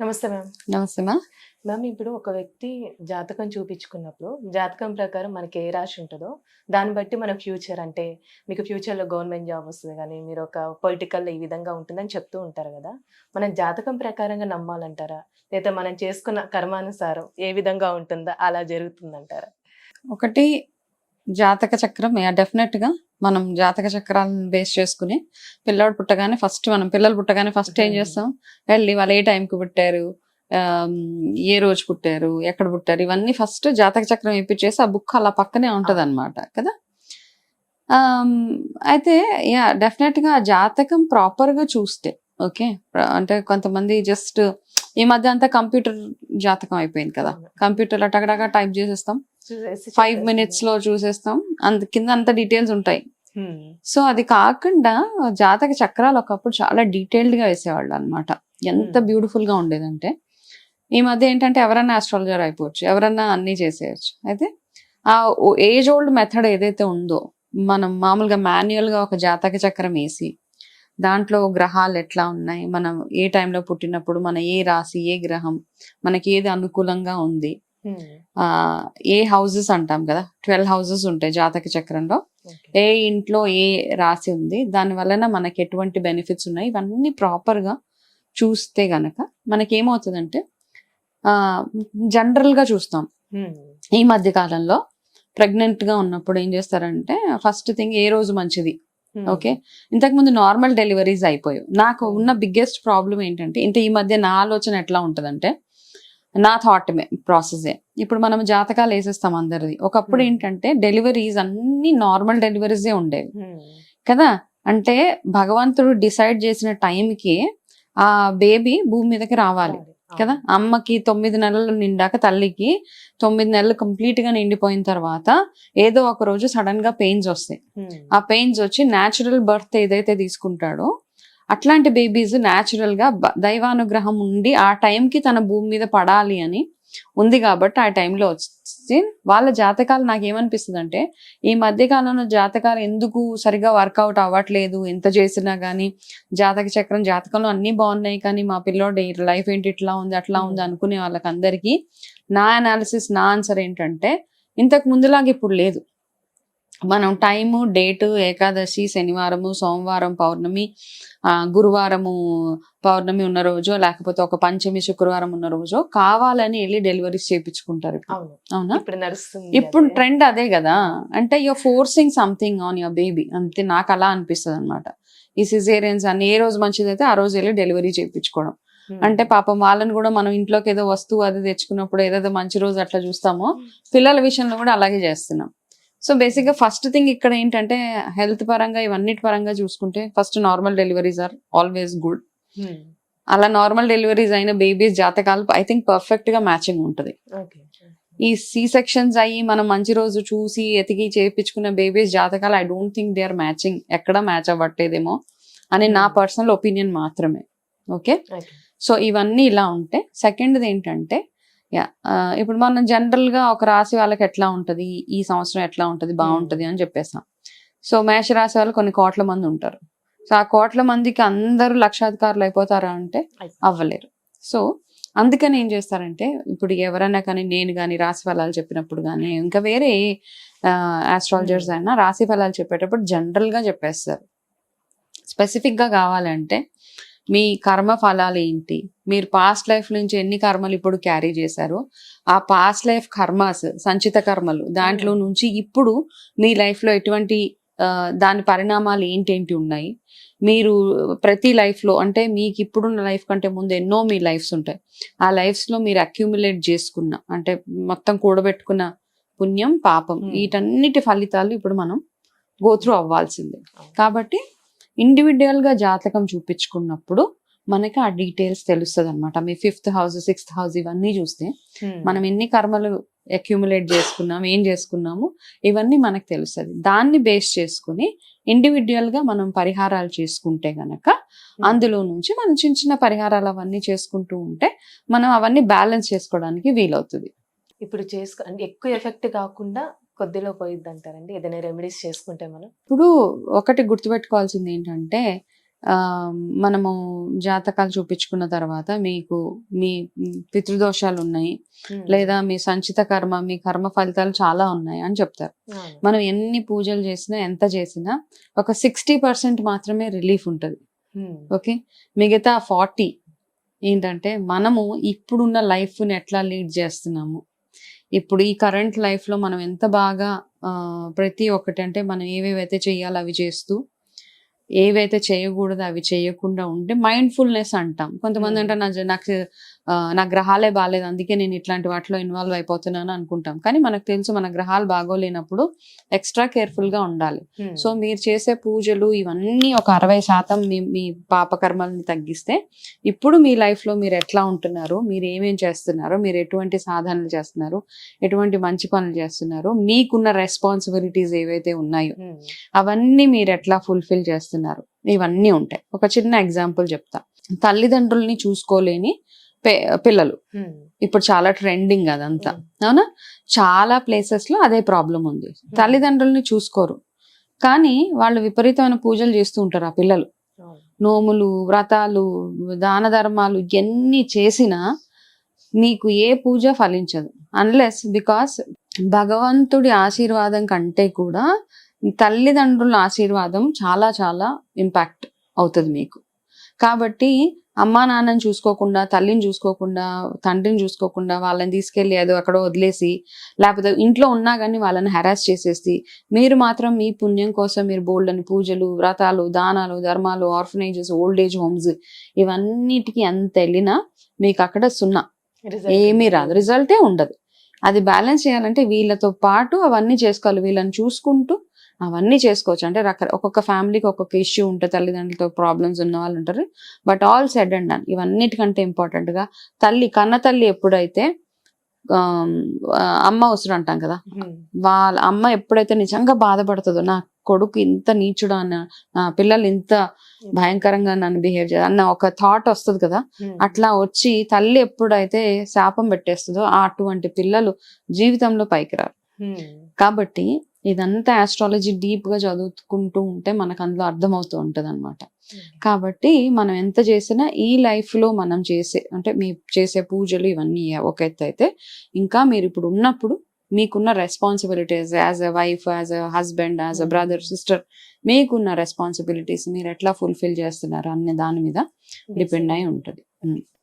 నమస్తే మ్యామ్. నమస్తే మా మ్యామ్ ఇప్పుడు ఒక వ్యక్తి జాతకం చూపించుకున్నప్పుడు జాతకం ప్రకారం మనకి ఏ రాశి ఉంటుందో దాన్ని బట్టి మన ఫ్యూచర్ అంటే మీకు ఫ్యూచర్లో గవర్నమెంట్ జాబ్ వస్తుంది కానీ మీరు ఒక పొలిటికల్ ఈ విధంగా ఉంటుందని చెప్తూ ఉంటారు కదా. మనం జాతకం ప్రకారంగా నమ్మాలంటారా? లేదా మనం చేసుకున్న కర్మానుసారం ఏ విధంగా ఉంటుందో? అలా జరుగుతుందంటారా? ఒకటి జాతక చక్రం డెఫినెట్గా మనం జాతక చక్రాలను బేస్ చేసుకుని పిల్లోడు పుట్టగానే ఫస్ట్ మనం పిల్లలు పుట్టగానే ఫస్ట్ ఏం. చేస్తాం? వెళ్ళి వాళ్ళు ఏ టైంకి పుట్టారు? ఏ రోజు పుట్టారు? ఎక్కడ పుట్టారు? ఇవన్నీ ఫస్ట్ జాతక చక్రం ఇప్పించేసి ఆ బుక్ అలా పక్కనే ఉంటది అనమాట కదా అయితే యా డెఫినెట్గా ఆ జాతకం ప్రాపర్గా చూస్తే ఓకే అంటే కొంతమంది జస్ట్ ఈ మధ్య అంతా కంప్యూటర్ జాతకం అయిపోయింది కదా? కంప్యూటర్లో టగడగా టైప్ చేసేస్తాం. చూసేసి ఫైవ్. మినిట్స్లో చూసేస్తాం అంత కింద అంత డీటెయిల్స్ ఉంటాయి. సో అది కాకుండా జాతక చక్రాలు ఒకప్పుడు చాలా డీటెయిల్డ్గా వేసేవాళ్ళు అనమాట ఎంత. బ్యూటిఫుల్గా ఉండేదంటే ఈ మధ్య ఏంటంటే ఎవరన్నా ఆస్ట్రాలజర్ అయిపోవచ్చు ఎవరన్నా అన్ని చేసేయచ్చు అయితే ఆ ఏజ్ ఓల్డ్ మెథడ్ ఏదైతే ఉందో మనం మామూలుగా మాన్యువల్గా ఒక జాతక చక్రం వేసి దాంట్లో గ్రహాలు ఎట్లా ఉన్నాయి మనం ఏ టైంలో పుట్టినప్పుడు మన ఏ రాశి ఏ గ్రహం మనకి ఏది అనుకూలంగా ఉంది ఏ హౌసెస్ అంటాం కదా ట్వెల్వ్ హౌసెస్ ఉంటాయి జాతక చక్రంలో. ఏ ఇంట్లో ఏ రాసి ఉంది దాని వలన మనకి ఎటువంటి బెనిఫిట్స్ ఉన్నాయి ఇవన్నీ ప్రాపర్గా చూస్తే గనక మనకి ఏమవుతుందంటే ఆ జనరల్గా చూస్తాం Hmm. ఈ మధ్య కాలంలో ప్రెగ్నెంట్గా ఉన్నప్పుడు ఏం చేస్తారంటే ఫస్ట్ థింగ్ ఏ రోజు మంచిది Hmm. ఓకే ఇంతకు ముందు నార్మల్ డెలివరీస్ అయిపోయాయి నాకు ఉన్న బిగ్గెస్ట్ ప్రాబ్లం ఏంటంటే ఇంత ఈ మధ్య నా ఆలోచన ఎట్లా ఉంటదంటే నా థాట్ ప్రాసెస్ ఇప్పుడు మనం జాతకాలు వేసేస్తాం అందరిది ఒకప్పుడు Hmm. ఏంటంటే డెలివరీస్ అన్ని నార్మల్ డెలివరీసే ఉండేవి Hmm. కదా అంటే భగవంతుడు డిసైడ్ చేసిన టైంకి ఆ బేబీ భూమి మీదకి రావాలి. కదా అమ్మకి తొమ్మిది నెలలు నిండాక తల్లికి తొమ్మిది నెలలు కంప్లీట్గా నిండిపోయిన తర్వాత ఏదో ఒక రోజు సడన్గా పెయిన్స్ వస్తాయి Hmm. ఆ పెయిన్స్ వచ్చి న్యాచురల్ బర్త్ ఏదైతే తీసుకుంటాడో అట్లాంటి బేబీస్ న్యాచురల్గా బ- దైవానుగ్రహం ఉండి ఆ టైంకి తన భూమి మీద పడాలి అని ఉంది కాబట్టి ఆ టైంలో వచ్చి వాళ్ళ జాతకాలు నాకు ఏమనిపిస్తుంది అంటే ఈ మధ్య కాలంలో జాతకాలు ఎందుకు సరిగా వర్కౌట్ అవ్వట్లేదు? ఎంత చేసినా కానీ జాతక చక్రం జాతకంలో అన్ని బాగున్నాయి కానీ మా పిల్లోడి లైఫ్ ఏంటి? ఇట్లా ఉంది అట్లా ఉంది Hmm. అనుకునే వాళ్ళకందరికీ నా అనాలిసిస్ నా ఆన్సర్ ఏంటంటే ఇంతకు ముందులాగా ఇప్పుడు లేదు. మనం టైము డేటు ఏకాదశి శనివారము సోమవారం పౌర్ణమి గురువారము పౌర్ణమి ఉన్న రోజు లేకపోతే ఒక పంచమి శుక్రవారం ఉన్న రోజు కావాలని వెళ్ళి డెలివరీస్ చేయించుకుంటారు. అవును. ఇప్పుడు నడుస్తుంది ఇప్పుడు అదే. ట్రెండ్ అదే కదా. అంటే you're forcing something on your baby అంతే నాకు అలా అనిపిస్తుంది అనమాట ఈ సిజేరియన్స్ అన్ని ఏ రోజు మంచిదైతే ఆ రోజు వెళ్ళి డెలివరీ చేయించుకోవడం. అంటే పాపం వాళ్ళని కూడా మనం ఇంట్లోకి ఏదో వస్తువు అది తెచ్చుకున్నప్పుడు ఏదైతే మంచి రోజు అట్లా చూస్తామో పిల్లల విషయంలో కూడా అలాగే చేస్తున్నాం. సో బేసిక్గా ఫస్ట్ థింగ్ ఇక్కడ ఏంటంటే హెల్త్ పరంగా ఇవన్నిటి పరంగా చూసుకుంటే first normal deliveries are always good Hmm. అలా నార్మల్ డెలివరీస్ అయిన బేబీస్ జాతకాలు ఐ థింక్ పర్ఫెక్ట్గా మ్యాచింగ్ ఉంటుంది. ఈ సి సెక్షన్స్ అయ్యి మనం మంచి రోజు చూసి ఎతికి చేయించుకున్న బేబీస్ జాతకాలు I don't think they are matching ఎక్కడ మ్యాచ్ అవ్వట్లేదేమో అని నా Hmm. పర్సనల్ ఒపీనియన్ మాత్రమే ఓకే. సో ఇవన్నీ ఇలా ఉంటే సెకండ్ది ఏంటంటే యా ఇప్పుడు మనం జనరల్గా ఒక రాశి వాళ్ళకి ఎట్లా ఉంటది? ఈ సంవత్సరం ఎట్లా ఉంటది? బాగుంటది అని చెప్పేస్తాం. సో మేష రాశి వాళ్ళు కొన్ని కోట్ల మంది ఉంటారు. సో ఆ కోట్ల మందికి అందరూ లక్షాధికారులు అయిపోతారా అంటే అవ్వలేరు. సో అందుకని ఏం చేస్తారంటే ఇప్పుడు ఎవరైనా కానీ నేను కానీ రాశి ఫలాలు చెప్పినప్పుడు కానీ ఇంకా వేరే ఆస్ట్రాలజర్స్ అయినా రాశి ఫలాలు చెప్పేటప్పుడు జనరల్గా చెప్పేస్తారు. స్పెసిఫిక్గా కావాలంటే మీ కర్మ ఫలాలు ఏంటి మీరు పాస్ట్ లైఫ్ నుంచి ఎన్ని కర్మలు ఇప్పుడు క్యారీ చేశారు ఆ పాస్ట్ లైఫ్ కర్మాస్ సంచిత కర్మలు దాంట్లో. నుంచి ఇప్పుడు మీ లైఫ్లో ఎటువంటి దాని పరిణామాలు ఏంటేంటి ఉన్నాయి మీరు ప్రతి లైఫ్లో అంటే మీకు ఇప్పుడున్న లైఫ్ కంటే ముందు ఎన్నో మీ లైఫ్స్ ఉంటాయి ఆ లైఫ్స్లో మీరు అక్యుములేట్ చేసుకున్న అంటే మొత్తం కూడబెట్టుకున్న పుణ్యం పాపం. వీటన్నిటి ఫలితాలు ఇప్పుడు మనం గోత్రూ అవ్వాల్సిందే. కాబట్టి ఇండివిజువల్గా జాతకం చూపించుకున్నప్పుడు మనకి ఆ డీటెయిల్స్ తెలుస్తుంది అనమాట మీ ఫిఫ్త్ హౌస్ సిక్స్త్ హౌస్ ఇవన్నీ చూస్తే Hmm. మనం ఎన్ని కర్మలు అక్యుములేట్ చేసుకున్నాం ఏం చేసుకున్నాము ఇవన్నీ మనకు తెలుస్తుంది దాన్ని బేస్ చేసుకుని ఇండివిజువల్గా మనం పరిహారాలు చేసుకుంటే గనక Hmm. అందులో నుంచి మనం చిన్న చిన్న పరిహారాలు అవన్నీ చేసుకుంటూ ఉంటే మనం అవన్నీ బ్యాలెన్స్ చేసుకోవడానికి వీలవుతుంది ఇప్పుడు చేసుకో ఎక్కువ ఎఫెక్ట్ కాకుండా కొద్దిలో పోయిద్ది అంటారండి ఏదైనా రెమెడీస్ చేసుకుంటే మనం? ఇప్పుడు ఒకటి గుర్తుపెట్టుకోవాల్సింది ఏంటంటే మనము జాతకాలు చూపించుకున్న తర్వాత మీకు మీ పితృదోషాలు ఉన్నాయి. లేదా మీ సంచిత కర్మ మీ కర్మ ఫలితాలు చాలా ఉన్నాయి అని చెప్తారు. మనం ఎన్ని పూజలు చేసినా ఎంత చేసినా ఒక సిక్స్టీ పర్సెంట్ మాత్రమే రిలీఫ్ ఉంటుంది. ఓకే? మిగతా ఫార్టీ ఏంటంటే మనము ఇప్పుడున్న లైఫ్ని ఎట్లా లీడ్ చేస్తున్నాము? ఇప్పుడు ఈ కరెంట్ లైఫ్లో మనం ఎంత బాగా ఆ, ప్రతి ఒక్కటి అంటే మనం ఏవేవైతే చేయాలో అవి చేస్తూ ఏవైతే చేయకూడదో అవి చేయకుండా ఉంటే మైండ్ఫుల్నెస్ అంటాం కొంతమంది Hmm. అంటే నా నాకు నా గ్రహాలే బాగాలేదు అందుకే నేను ఇట్లాంటి వాటిలో ఇన్వాల్వ్ అయిపోతున్నాను అనుకుంటాం కానీ మనకు తెలుసు మన గ్రహాలు బాగోలేనప్పుడు ఎక్స్ట్రా కేర్ఫుల్గా ఉండాలి ఉమ్. సో మీరు చేసే పూజలు ఇవన్నీ ఒక అరవై శాతం మీ మీ పాపకర్మల్ని తగ్గిస్తే ఇప్పుడు మీ లైఫ్లో మీరు ఎట్లా ఉంటున్నారు మీరు ఏమేం చేస్తున్నారు మీరు ఎటువంటి సాధనలు చేస్తున్నారు ఎటువంటి మంచి పనులు చేస్తున్నారు మీకున్న రెస్పాన్సిబిలిటీస్ ఏవైతే ఉన్నాయో ఉమ్. అవన్నీ మీరు ఎట్లా ఫుల్ఫిల్ చేస్తున్నారు ఇవన్నీ ఉంటాయి. ఒక చిన్న ఎగ్జాంపుల్ చెప్తా. తల్లిదండ్రుల్ని చూసుకోలేని పిల్లలు. ఇప్పుడు చాలా ట్రెండింగ్ అదంతా. అవునా? చాలా ప్లేసెస్లో అదే ప్రాబ్లం ఉంది. తల్లిదండ్రుల్ని చూసుకోరు. కానీ వాళ్ళు విపరీతమైన పూజలు చేస్తూ ఉంటారు ఆ పిల్లలు. నోములు వ్రతాలు దాన ధర్మాలు ఎన్ని చేసినా నీకు ఏ పూజ ఫలించదు. అన్లెస్ బికాస్ భగవంతుడి ఆశీర్వాదం కంటే కూడా తల్లిదండ్రుల ఆశీర్వాదం చాలా చాలా ఇంపాక్ట్ అవుతుంది మీకు. కాబట్టి అమ్మా నాన్నని చూసుకోకుండా తల్లిని చూసుకోకుండా తండ్రిని చూసుకోకుండా వాళ్ళని తీసుకెళ్ళి ఏదో అక్కడ వదిలేసి లేకపోతే ఇంట్లో ఉన్నా కానీ వాళ్ళని హెరాస్ చేసేసి మీరు మాత్రం మీ పుణ్యం కోసం మీరు బోల్డ్ అని పూజలు వ్రతాలు దానాలు ధర్మాలు ఆర్ఫనైజెస్ ఓల్డ్ ఏజ్ హోమ్స్ ఇవన్నిటికీ ఎంత వెళ్ళినా మీకు అక్కడ సున్నా. ఏమీ. రాదు. రిజల్టే ఉండదు. అది బ్యాలెన్స్ చేయాలంటే వీళ్ళతో పాటు అవన్నీ చేసుకోవాలి. వీళ్ళని చూసుకుంటూ అవన్నీ చేసుకోవచ్చు అంటే రక ఒక్కొక్క ఫ్యామిలీకి ఒక్కొక్క ఇష్యూ ఉంటుంది తల్లిదండ్రులతో ప్రాబ్లమ్స్ ఉన్న వాళ్ళు ఉంటారు but all said and done ఇవన్నిటికంటే important గా తల్లి కన్న తల్లి ఎప్పుడైతే అమ్మ అవసరం అంటాం కదా. వాళ్ళ అమ్మ ఎప్పుడైతే నిజంగా బాధపడుతుందో నా కొడుకు ఇంత నీచుడా అన్న నా పిల్లలు ఇంత భయంకరంగా నన్ను బిహేవ్ చేయాలి అన్న ఒక థాట్ వస్తుంది కదా. అట్లా వచ్చి తల్లి ఎప్పుడైతే శాపం పెట్టేస్తుందో అటువంటి పిల్లలు జీవితంలో పైకి రారు. కాబట్టి ఇదంతా ఆస్ట్రాలజీ డీప్గా చదువుకుంటూ ఉంటే మనకు అందులో అర్థమవుతూ ఉంటది అనమాట కాబట్టి మనం ఎంత చేసినా ఈ లైఫ్లో మనం చేసే అంటే మీ చేసే పూజలు ఇవన్నీ ఒక ఎత్తు అయితే ఇంకా మీరు ఇప్పుడు ఉన్నప్పుడు మీకున్న responsibilities as a wife as a husband as a Hmm. Brother sister మీకున్న రెస్పాన్సిబిలిటీస్ మీరు ఎట్లా ఫుల్ఫిల్ చేస్తున్నారు అనే దాని మీద డిపెండ్ అయి ఉంటుంది.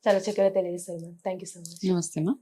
చాలా చక్కగా తెలియజేస్తారు ma'am thank you so much నమస్తే మా